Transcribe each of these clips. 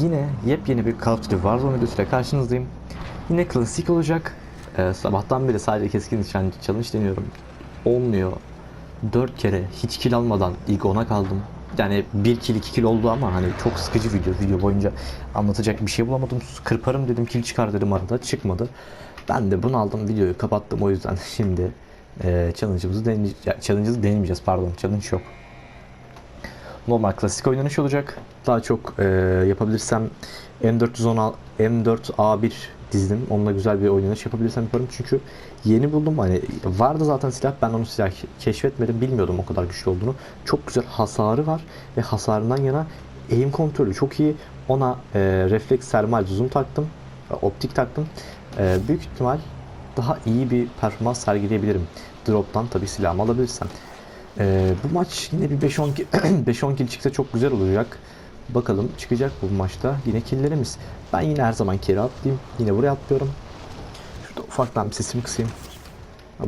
yine yepyeni bir Call of Duty Warzone videosuyla karşınızdayım. Yine klasik olacak. Ee, sabahtan beri sadece keskin nişancı challenge deniyorum. Olmuyor. 4 kere hiç kill almadan ilk 10'a kaldım. Yani 1 kill 2 kill oldu ama hani çok sıkıcı video. Video boyunca anlatacak bir şey bulamadım. Kırparım dedim kill çıkar dedim arada çıkmadı. Ben de bunu aldım videoyu kapattım o yüzden şimdi e, challenge'ımızı deneyeceğiz. Challenge'ımızı denemeyeceğiz pardon. Challenge yok normal klasik oynanış olacak. Daha çok e, yapabilirsem M416 M4A1 dizdim. Onunla güzel bir oynanış yapabilirsem yaparım. Çünkü yeni buldum. Hani vardı zaten silah. Ben onu silah keşfetmedim. Bilmiyordum o kadar güçlü olduğunu. Çok güzel hasarı var ve hasarından yana aim kontrolü çok iyi. Ona e, refleks sermal zoom taktım. Optik taktım. E, büyük ihtimal daha iyi bir performans sergileyebilirim. Drop'tan tabii silahımı alabilirsem. Ee, bu maç yine bir 5-10 ki- 5-10 kill çıksa çok güzel olacak. Bakalım çıkacak bu maçta yine killlerimiz. Ben yine her zaman kere atlayayım. Yine buraya atlıyorum. Şurada ufaktan bir sesimi kısayım.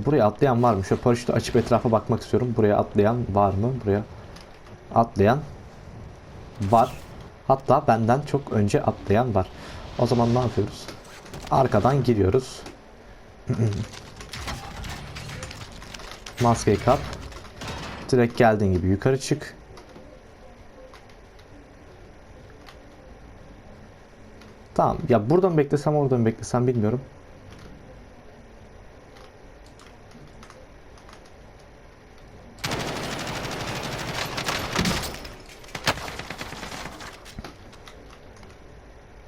Buraya atlayan var mı? Şöyle paraşütü açıp etrafa bakmak istiyorum. Buraya atlayan var mı? Buraya atlayan var. Hatta benden çok önce atlayan var. O zaman ne yapıyoruz? Arkadan giriyoruz. Maskeyi kap. Direkt geldiğin gibi yukarı çık. Tamam. Ya buradan beklesem oradan beklesem bilmiyorum.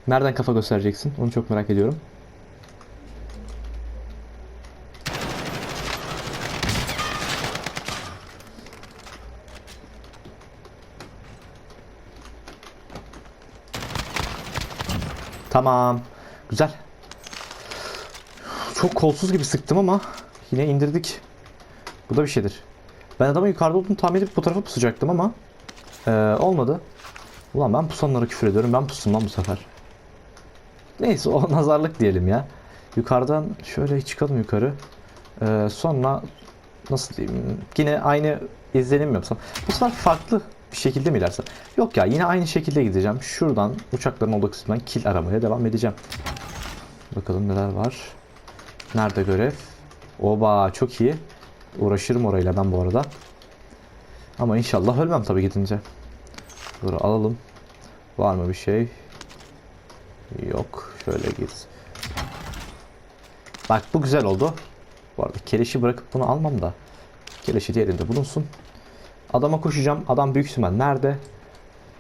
Nereden kafa göstereceksin? Onu çok merak ediyorum. Tamam. Güzel. Çok kolsuz gibi sıktım ama yine indirdik. Bu da bir şeydir. Ben adamın yukarıda olduğunu tahmin edip bu tarafa pusacaktım ama eee, olmadı. Ulan ben pusanlara küfür ediyorum. Ben pustum lan bu sefer. Neyse o nazarlık diyelim ya. Yukarıdan şöyle çıkalım yukarı. Eee, sonra nasıl diyeyim? Yine aynı izlenim yapsam. Bu sefer farklı bir şekilde mi ilersem? Yok ya yine aynı şekilde gideceğim. Şuradan uçakların olduğu kısımdan kill aramaya devam edeceğim. Bakalım neler var. Nerede görev? Oba çok iyi. Uğraşırım orayla ben bu arada. Ama inşallah ölmem tabii gidince. Dur alalım. Var mı bir şey? Yok. Şöyle git. Bak bu güzel oldu. Bu arada keleşi bırakıp bunu almam da. Keleşi diğerinde bulunsun. Adama koşacağım. Adam büyük ihtimal nerede?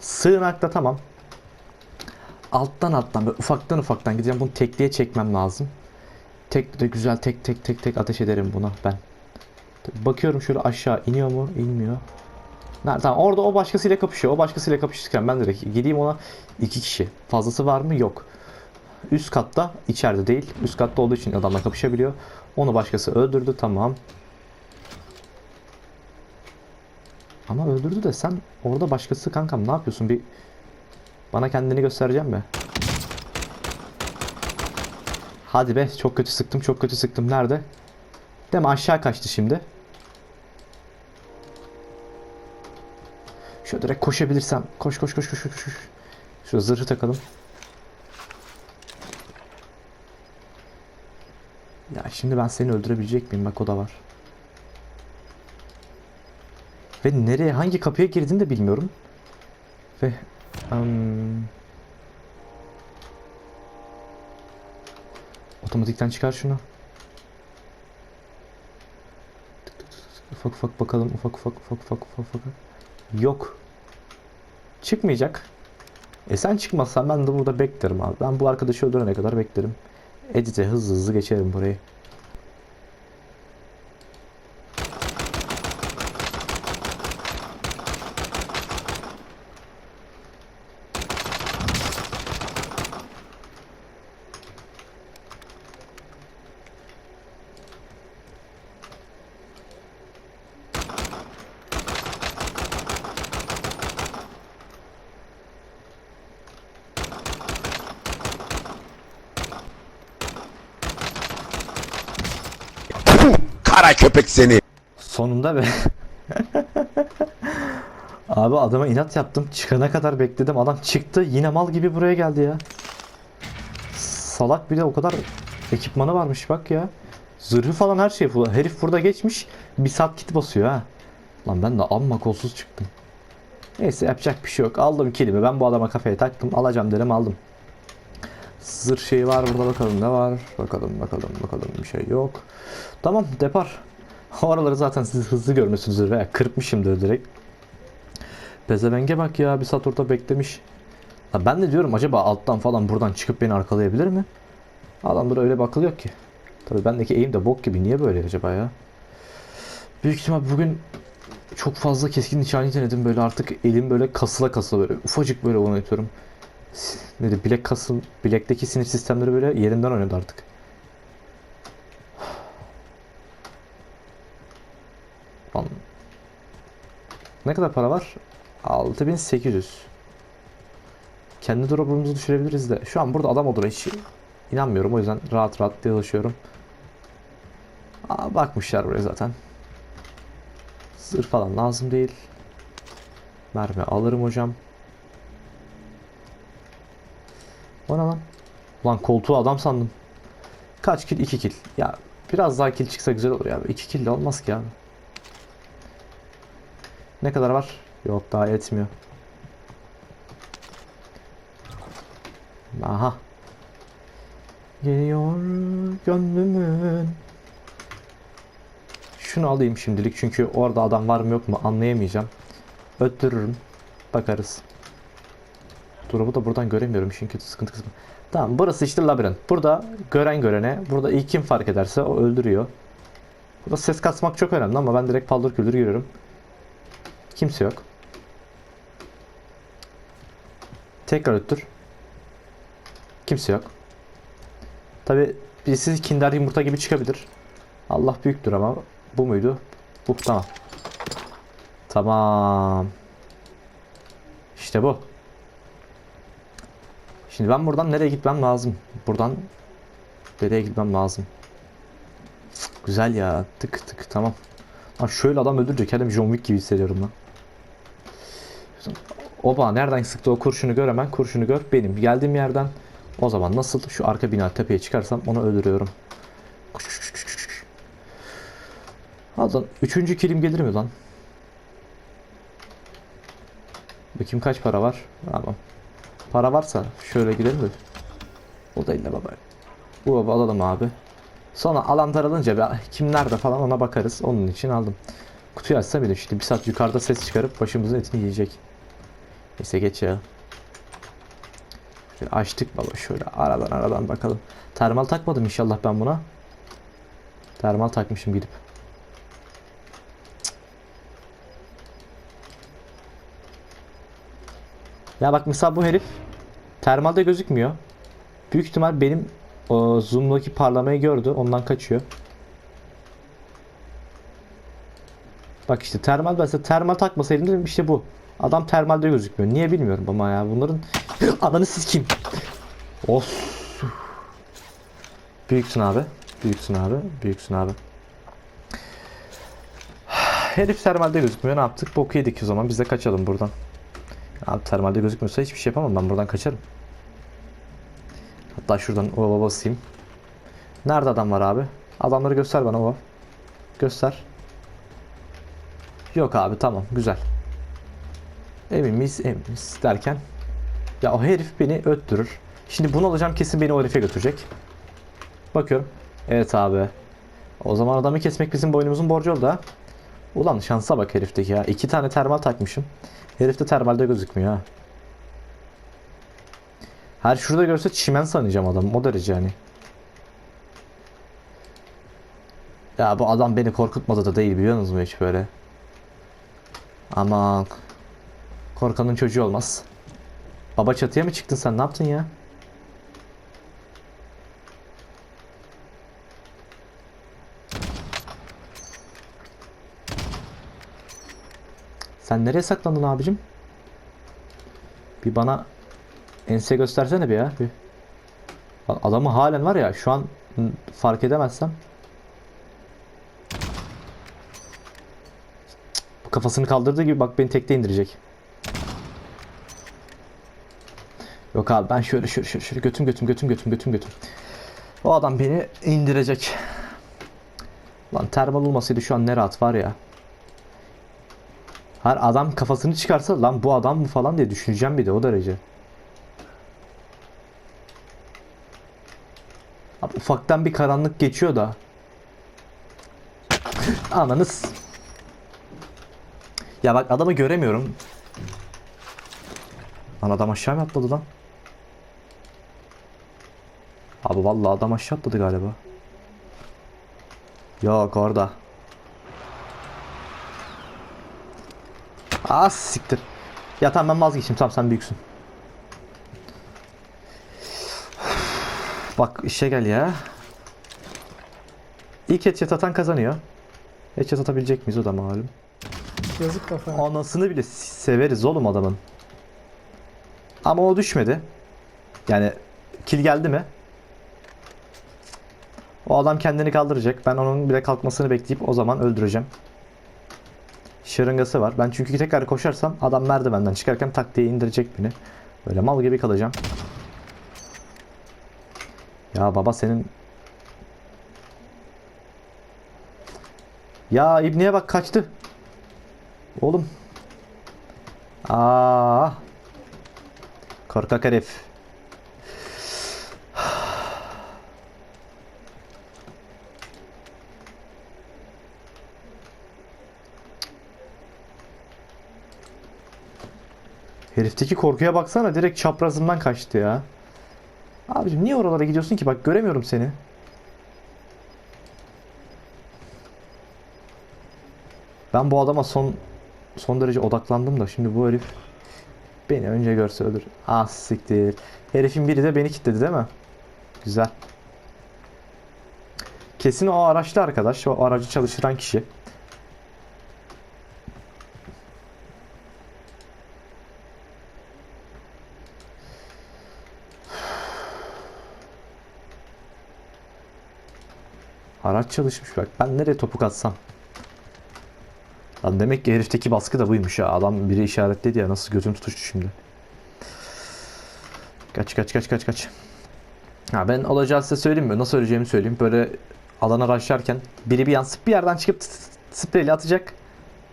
Sığınakta tamam. Alttan alttan böyle ufaktan ufaktan gideceğim. Bunu tekliğe çekmem lazım. Tek de güzel tek tek tek tek ateş ederim buna ben. Bakıyorum şöyle aşağı iniyor mu? İnmiyor. Nerede? Tamam orada o başkasıyla kapışıyor. O başkasıyla kapışırken ben direkt gideyim ona iki kişi. Fazlası var mı? Yok. Üst katta içeride değil. Üst katta olduğu için adamla kapışabiliyor. Onu başkası öldürdü tamam. Ama öldürdü de sen orada başkası kankam ne yapıyorsun? Bir bana kendini göstereceğim mi? Hadi be çok kötü sıktım çok kötü sıktım. Nerede? Mi aşağı kaçtı şimdi. Şöyle direkt koşabilirsem. Koş koş koş koş koş. koş. Şurada zırhı takalım. Ya şimdi ben seni öldürebilecek miyim? Bak o da var. Ve nereye, hangi kapıya girdiğini de bilmiyorum. Ve um, otomatikten çıkar şunu. Ufak ufak bakalım. Ufak ufak ufak ufak ufak ufak. Yok. Çıkmayacak. E sen çıkmazsan ben de burada beklerim abi. Ben bu arkadaşı öldürene kadar beklerim. Edit'e hızlı hızlı geçerim burayı. Adama inat yaptım. Çıkana kadar bekledim. Adam çıktı. Yine mal gibi buraya geldi ya. Salak bir de o kadar ekipmanı varmış bak ya. Zırhı falan her şey full. Herif burada geçmiş. Bir saat kit basıyor ha. Lan ben de amma kolsuz çıktım. Neyse yapacak bir şey yok. Aldım kilimi. Ben bu adama kafaya taktım. Alacağım dedim aldım. Zırh şeyi var burada bakalım ne var. Bakalım bakalım bakalım bir şey yok. Tamam depar. O araları zaten siz hızlı görmüşsünüzdür veya kırpmışımdır direkt. Pezevenge bak ya bir saat orada beklemiş. Ha ben de diyorum acaba alttan falan buradan çıkıp beni arkalayabilir mi? Adamda öyle bir akıl yok ki. Tabii bendeki eğim de bok gibi. Niye böyle acaba ya? Büyük ihtimal bugün çok fazla keskin nişancı denedim. Böyle artık elim böyle kasıla kasıla böyle ufacık böyle oynatıyorum. Ne de bilek kasım, bilekteki sinir sistemleri böyle yerinden oynadı artık. Ne kadar para var? 6800. Kendi drop'umuzu düşürebiliriz de. Şu an burada adam olur hiç inanmıyorum. O yüzden rahat rahat dolaşıyorum. Aa, bakmışlar buraya zaten. Zırh falan lazım değil. Mermi alırım hocam. O ne lan? Ulan koltuğu adam sandım. Kaç kill? 2 kill. Ya biraz daha kill çıksa güzel olur ya. 2 kill de olmaz ki abi. Ne kadar var? Yok daha etmiyor. Aha. Geliyor gönlümün. Şunu alayım şimdilik çünkü orada adam var mı yok mu anlayamayacağım. Öttürürüm. Bakarız. Durumu da buradan göremiyorum çünkü sıkıntı kısmı. Tamam burası işte labirent. Burada gören görene, burada ilk kim fark ederse o öldürüyor. Burada ses kasmak çok önemli ama ben direkt paldır küldür giriyorum. Kimse yok. Tekrar öttür. Kimse yok. Tabi birisi kinder yumurta gibi çıkabilir. Allah büyüktür ama bu muydu? Bu tamam. Tamam. İşte bu. Şimdi ben buradan nereye gitmem lazım? Buradan nereye gitmem lazım? Güzel ya. Tık tık tamam. Lan şöyle adam öldürecek. Kendimi John Wick gibi hissediyorum lan. Oba nereden sıktı o kurşunu gör hemen. Kurşunu gör. Benim geldiğim yerden. O zaman nasıl şu arka bina tepeye çıkarsam onu öldürüyorum. Aldan üçüncü kilim gelir mi lan? Bakayım kaç para var? Tamam. Para varsa şöyle gidelim de. O değil de baba. Bu baba alalım abi. Sonra alan daralınca bir kim nerede falan ona bakarız. Onun için aldım. Kutuyu açsa bile işte bir saat yukarıda ses çıkarıp başımızın etini yiyecek. Neyse geç ya. Şöyle açtık baba şöyle aradan aradan bakalım. Termal takmadım inşallah ben buna. Termal takmışım gidip. Ya bak mesela bu herif termalde gözükmüyor. Büyük ihtimal benim o zoom'daki parlamayı gördü. Ondan kaçıyor. Bak işte termal mesela termal takmasaydım dedim işte bu. Adam termalde gözükmüyor. Niye bilmiyorum ama ya bunların ananı siz kim? Of. Büyüksün abi. Büyüksün abi. Büyüksün abi. Herif termalde gözükmüyor. Ne yaptık? Boku yedik o zaman. Biz de kaçalım buradan. Abi termalde gözükmüyorsa hiçbir şey yapamam. Ben buradan kaçarım. Hatta şuradan ova basayım. Nerede adam var abi? Adamları göster bana ova. Göster. Yok abi tamam güzel. Emin miyiz? Derken. Ya o herif beni öttürür. Şimdi bunu alacağım kesin beni o herife götürecek. Bakıyorum. Evet abi. O zaman adamı kesmek bizim boynumuzun borcu oldu ha. Ulan şansa bak herifteki ya. İki tane termal takmışım. Herif de termalde gözükmüyor ha. Her şurada görse çimen sanacağım adam. O derece yani. Ya bu adam beni korkutmadı da değil biliyor musunuz hiç böyle? Aman. Korkanın çocuğu olmaz. Baba çatıya mı çıktın sen? Ne yaptın ya? Sen nereye saklandın abicim? Bir bana ense göstersene bir ya. Bir. Adamı halen var ya şu an fark edemezsem. Kafasını kaldırdığı gibi bak beni tekte indirecek. Yok abi ben şöyle şöyle şöyle, şöyle götüm götüm götüm götüm götüm götüm. O adam beni indirecek. Lan termal olmasaydı şu an ne rahat var ya. Her adam kafasını çıkarsa lan bu adam mı falan diye düşüneceğim bir de o derece. Abi ufaktan bir karanlık geçiyor da. Ananız. Ya bak adamı göremiyorum. Lan adam aşağı mı atladı lan? Abi vallahi adam aşağı atladı galiba. Yok orada. Ah siktir. Ya tamam ben vazgeçeyim tamam sen büyüksün. Bak işe gel ya. İlk headshot atan kazanıyor. Headshot atabilecek miyiz o da malum. Yazık kafana. Anasını bile severiz oğlum adamın. Ama o düşmedi. Yani kill geldi mi? O adam kendini kaldıracak. Ben onun bile kalkmasını bekleyip o zaman öldüreceğim. Şırıngası var. Ben çünkü tekrar koşarsam adam merdivenden çıkarken tak diye indirecek beni. Böyle mal gibi kalacağım. Ya baba senin... Ya İbni'ye bak kaçtı. Oğlum. Aa. Korkak herif. Herifteki korkuya baksana direkt çaprazımdan kaçtı ya. Abicim niye oralara gidiyorsun ki? Bak göremiyorum seni. Ben bu adama son son derece odaklandım da şimdi bu herif beni önce görse ölür. Ah siktir. Herifin biri de beni kilitledi değil mi? Güzel. Kesin o araçlı arkadaş. O aracı çalıştıran kişi. Araç çalışmış bak. Ben nereye topuk atsam? Lan demek ki herifteki baskı da buymuş ya. Adam biri işaretledi ya. Nasıl gözüm tutuştu şimdi. Kaç kaç kaç kaç kaç. Ha ben olacağı size söyleyeyim mi? Nasıl öleceğimi söyleyeyim. Böyle alana başlarken biri bir yansıp bir yerden çıkıp spreyle atacak.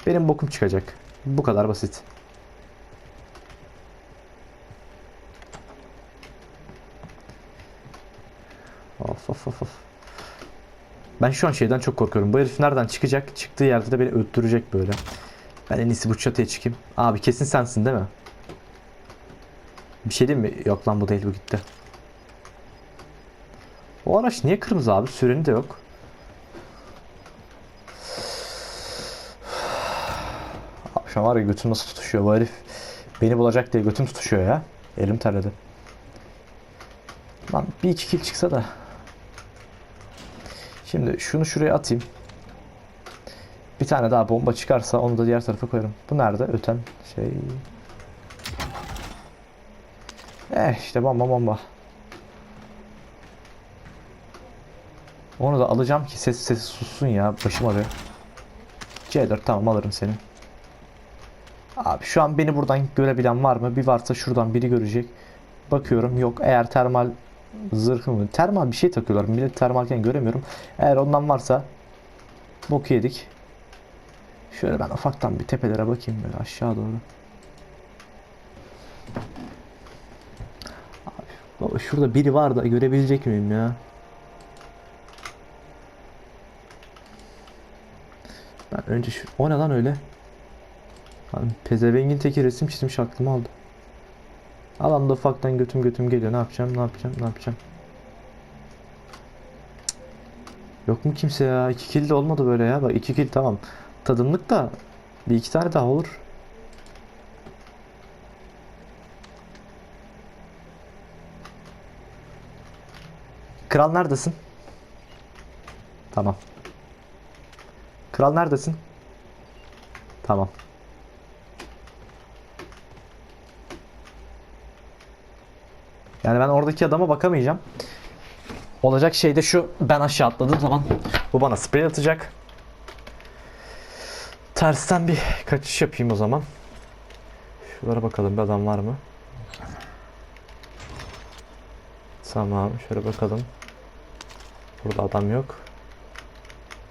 Benim bokum çıkacak. Bu kadar basit. Of of of of. Ben şu an şeyden çok korkuyorum. Bu herif nereden çıkacak? Çıktığı yerde de beni öldürecek böyle. Ben en iyisi bu çatıya çıkayım. Abi kesin sensin değil mi? Bir şey değil mi? Yok lan bu değil bu gitti. O araç niye kırmızı abi? Süreni de yok. Abi şu var ya götüm nasıl tutuşuyor bu herif. Beni bulacak diye götüm tutuşuyor ya. Elim terledi. Lan bir iki kill çıksa da. Şimdi şunu şuraya atayım. Bir tane daha bomba çıkarsa onu da diğer tarafa koyarım. Bu nerede? Öten şey. Eh işte bomba bomba. Onu da alacağım ki ses sesi sussun ya. Başım ağrıyor. C4 tamam alırım seni. Abi şu an beni buradan görebilen var mı? Bir varsa şuradan biri görecek. Bakıyorum yok. Eğer termal zırhı mı? Termal bir şey takıyorlar. Millet termalken göremiyorum. Eğer ondan varsa bok yedik. Şöyle ben ufaktan bir tepelere bakayım böyle aşağı doğru. Abi, baba şurada biri var da görebilecek miyim ya? Ben önce şu... O ne lan öyle? Lan pezevengin teki resim çizmiş aklımı aldı. Alanda ufaktan götüm götüm geliyor. Ne yapacağım? Ne yapacağım? Ne yapacağım? Yok mu kimse ya? İki kill de olmadı böyle ya. Bak iki kill tamam. Tadımlık da bir iki tane daha olur. Kral neredesin? Tamam. Kral neredesin? Tamam. Yani ben oradaki adama bakamayacağım. Olacak şey de şu. Ben aşağı atladığım zaman bu bana sprey atacak. Tersten bir kaçış yapayım o zaman. Şuralara bakalım bir adam var mı? Tamam şöyle bakalım. Burada adam yok.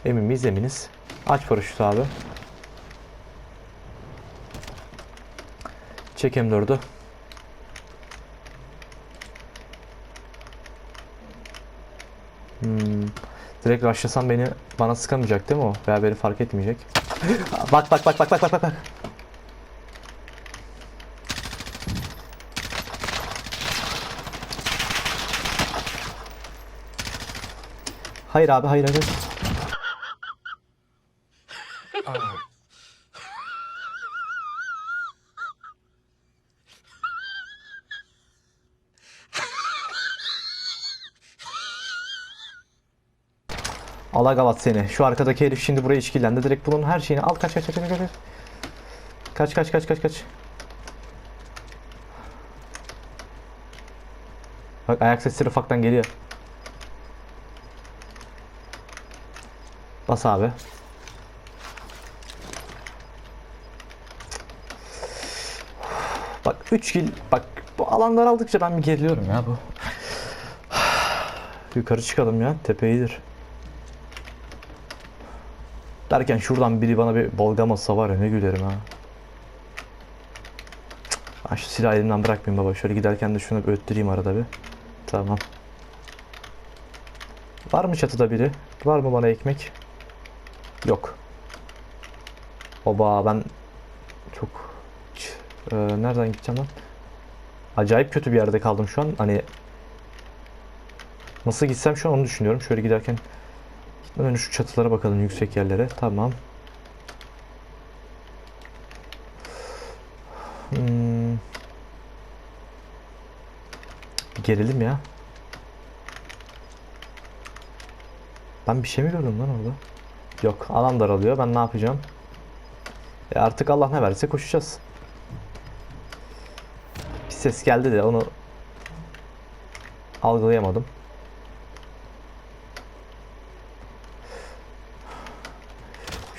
Emin miyiz eminiz. Aç paraşütü abi. Çek M4'ü. Hmm. Direkt rushlasam beni bana sıkamayacak değil mi o? Veya beni fark etmeyecek. bak bak bak bak bak bak bak. Hayır abi hayır hayır. Alagavat seni. Şu arkadaki herif şimdi buraya işkillendi. Direkt bunun her şeyini al kaç kaç kaç kaç kaç. Kaç kaç kaç kaç. Bak ayak sesleri ufaktan geliyor. Bas abi. Bak 3 kill bak bu alanlar aldıkça ben bir geriliyorum ya bu. Yukarı çıkalım ya tepe iyidir. Derken şuradan biri bana bir bolgamasa var ya ne gülerim ha. Ben şu silahı elimden bırakmayayım baba. Şöyle giderken de şunu bir öttüreyim arada bir. Tamam. Var mı çatıda biri? Var mı bana ekmek? Yok. Oba ben çok Ç- e, nereden gideceğim lan? Acayip kötü bir yerde kaldım şu an. Hani nasıl gitsem şu an onu düşünüyorum. Şöyle giderken önce şu çatılara bakalım yüksek yerlere. Tamam. Hmm. Gerilim ya. Ben bir şey mi gördüm lan orada? Yok alan daralıyor. Ben ne yapacağım? E artık Allah ne verirse koşacağız. Bir ses geldi de onu algılayamadım.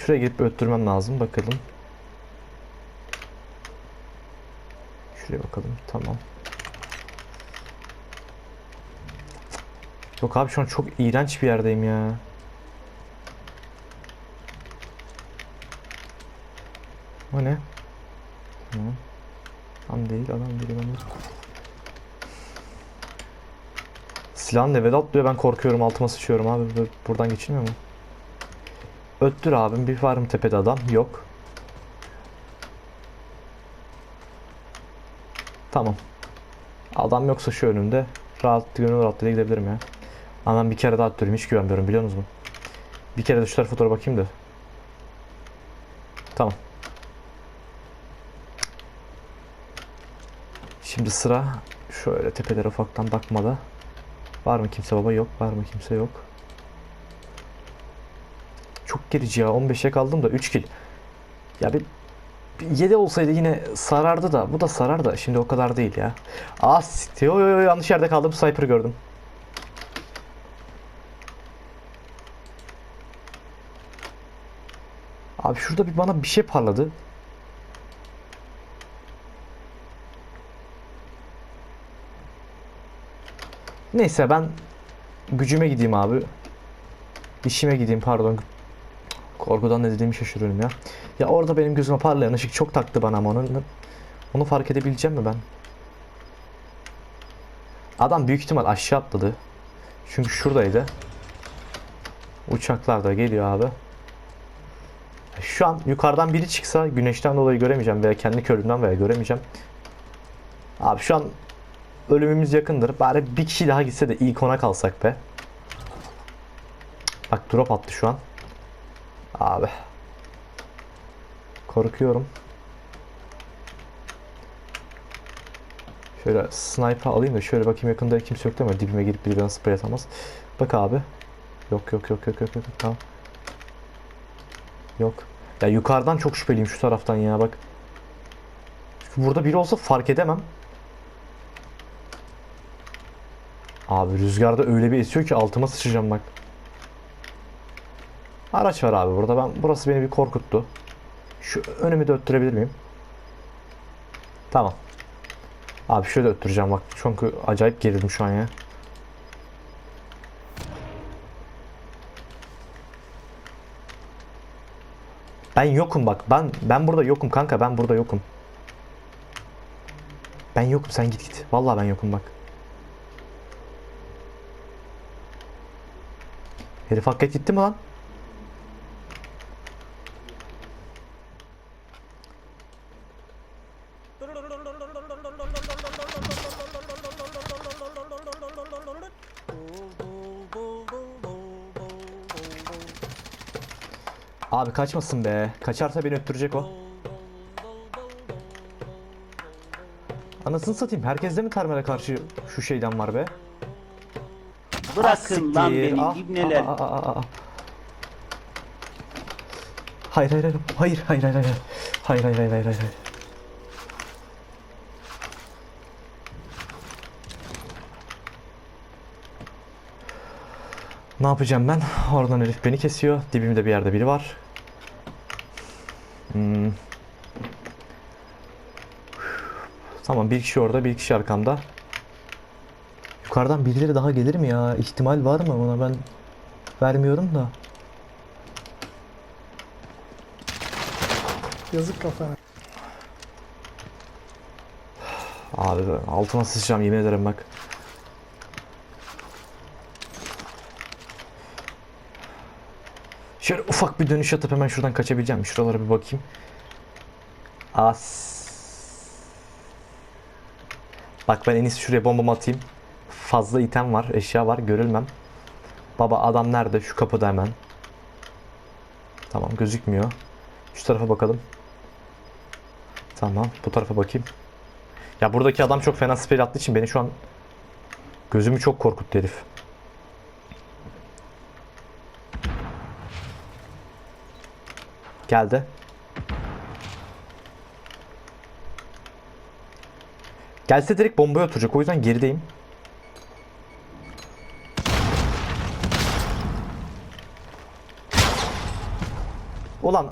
Şuraya gidip öttürmem lazım. Bakalım. Şuraya bakalım. Tamam. Yok abi şu an çok iğrenç bir yerdeyim ya. O ne? Tamam. Adam değil, adam değil, adam değil. Silahın level atlıyor ben korkuyorum altıma sıçıyorum abi buradan geçilmiyor mu? Öttür abim bir var mı tepede adam? Yok. Tamam. Adam yoksa şu önümde rahat gönül rahatlığıyla gidebilirim ya. Ama bir kere daha öttüreyim hiç güvenmiyorum biliyor musunuz? Bir kere de şu tarafa doğru bakayım da. Tamam. Şimdi sıra şöyle tepelere ufaktan bakmada. Var mı kimse baba? Yok. Var mı kimse? Yok. Gerici ya. 15'e kaldım da 3 kill. Ya bir, bir 7 olsaydı yine sarardı da. Bu da sarar da. Şimdi o kadar değil ya. Aa siktir. Yo, yo, yanlış yerde kaldım. Sniper gördüm. Abi şurada bir bana bir şey parladı. Neyse ben gücüme gideyim abi. İşime gideyim pardon. Korkudan ne dediğimi şaşırıyorum ya. Ya orada benim gözüme parlayan ışık çok taktı bana ama onu, onu fark edebileceğim mi ben? Adam büyük ihtimal aşağı atladı. Çünkü şuradaydı. Uçaklar da geliyor abi. Şu an yukarıdan biri çıksa güneşten dolayı göremeyeceğim veya kendi körümden veya göremeyeceğim. Abi şu an ölümümüz yakındır. Bari bir kişi daha gitse de ilk ona kalsak be. Bak drop attı şu an. Abi. Korkuyorum. Şöyle sniper alayım da şöyle bakayım yakında kimse yok değil mi? Dibime girip biri bana sprey atamaz. Bak abi. Yok yok yok yok yok yok tamam. Yok. Ya yukarıdan çok şüpheliyim şu taraftan ya bak. Çünkü burada biri olsa fark edemem. Abi rüzgarda öyle bir esiyor ki altıma sıçacağım bak. Araç var abi burada. Ben burası beni bir korkuttu. Şu önümü de öttürebilir miyim? Tamam. Abi şöyle öttüreceğim bak. Çünkü acayip gerildim şu an ya. Ben yokum bak. Ben ben burada yokum kanka. Ben burada yokum. Ben yokum sen git git. Vallahi ben yokum bak. Herif hak gitti mi lan? Kaçmasın be. Kaçarsa beni öttürecek o. Anasını satayım. Herkeste mi termale karşı şu şeyden var be? Bırakın lan Siktir. beni Ah, ibneler. ah, ah, ah, ah. Hayır hayır hayır hayır hayır hayır hayır hayır hayır hayır hayır hayır hayır Ne yapacağım ben? Oradan herif beni kesiyor. Dibimde bir yerde biri var. Hmm. Tamam bir kişi orada bir kişi arkamda. Yukarıdan birileri daha gelir mi ya? İhtimal var mı? Ona ben vermiyorum da. Yazık kafana. Abi altına sıçacağım yemin ederim bak. Şöyle ufak bir dönüş atıp hemen şuradan kaçabileceğim. Şuralara bir bakayım. As. Bak ben en iyisi şuraya bombamı atayım. Fazla item var, eşya var, görülmem. Baba adam nerede? Şu kapıda hemen. Tamam gözükmüyor. Şu tarafa bakalım. Tamam bu tarafa bakayım. Ya buradaki adam çok fena spell attığı için beni şu an gözümü çok korkuttu herif. Geldi. Gelse direkt bombaya oturacak. O yüzden gerideyim. Ulan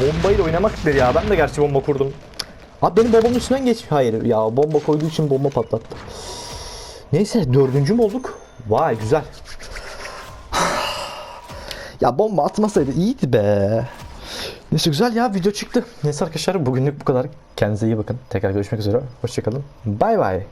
bombayla oynamak istedi ya. Ben de gerçi bomba kurdum. Abi benim babamın üstünden geç. Hayır ya bomba koyduğu için bomba patlattı. Neyse dördüncü mü olduk? Vay güzel. Ya bomba atmasaydı iyiydi be. Neyse güzel ya video çıktı. Neyse arkadaşlar bugünlük bu kadar. Kendinize iyi bakın. Tekrar görüşmek üzere. Hoşçakalın. Bay bay.